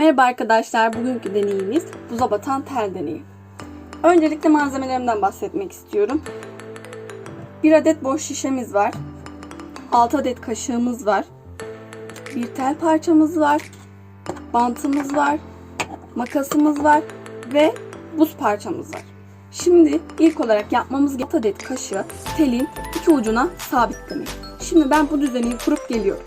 Merhaba arkadaşlar, bugünkü deneyimiz buza batan tel deneyi. Öncelikle malzemelerimden bahsetmek istiyorum. Bir adet boş şişemiz var. 6 adet kaşığımız var. Bir tel parçamız var. Bantımız var. Makasımız var. Ve buz parçamız var. Şimdi ilk olarak yapmamız gereken adet kaşığı telin iki ucuna sabitlemek. Şimdi ben bu düzeni kurup geliyorum.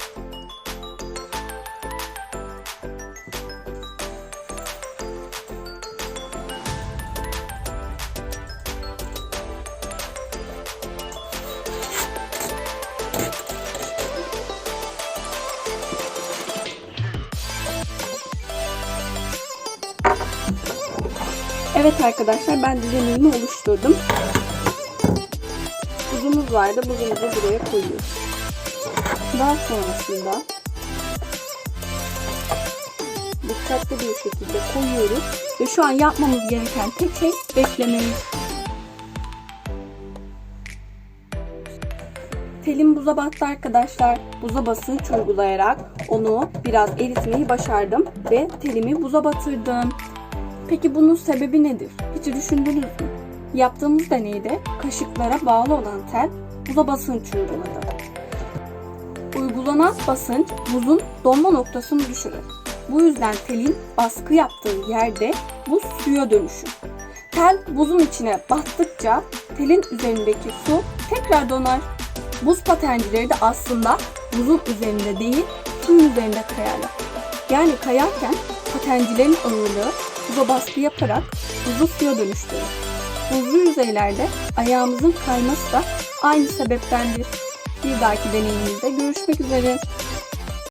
Evet arkadaşlar ben düzenimi oluşturdum. Buzumuz vardı. Buzumuzu buraya koyuyoruz. Daha sonrasında dikkatli bir şekilde koyuyoruz. Ve şu an yapmamız gereken tek şey beklememiz. Telim buza battı arkadaşlar. Buza basınç uygulayarak onu biraz eritmeyi başardım ve telimi buza batırdım. Peki bunun sebebi nedir? Hiç düşündünüz mü? Yaptığımız deneyde kaşıklara bağlı olan tel buza basınç uyguladı. Uygulanan basınç buzun donma noktasını düşürür. Bu yüzden telin baskı yaptığı yerde buz suya dönüşür. Tel buzun içine battıkça telin üzerindeki su tekrar donar. Buz patencileri de aslında buzun üzerinde değil, suyun üzerinde kayarlar. Yani kayarken patencilerin ağırlığı buza baskı yaparak buzu suya dönüştürür. Buzlu yüzeylerde ayağımızın kayması da aynı sebeptendir. Bir dahaki deneyimimizde görüşmek üzere.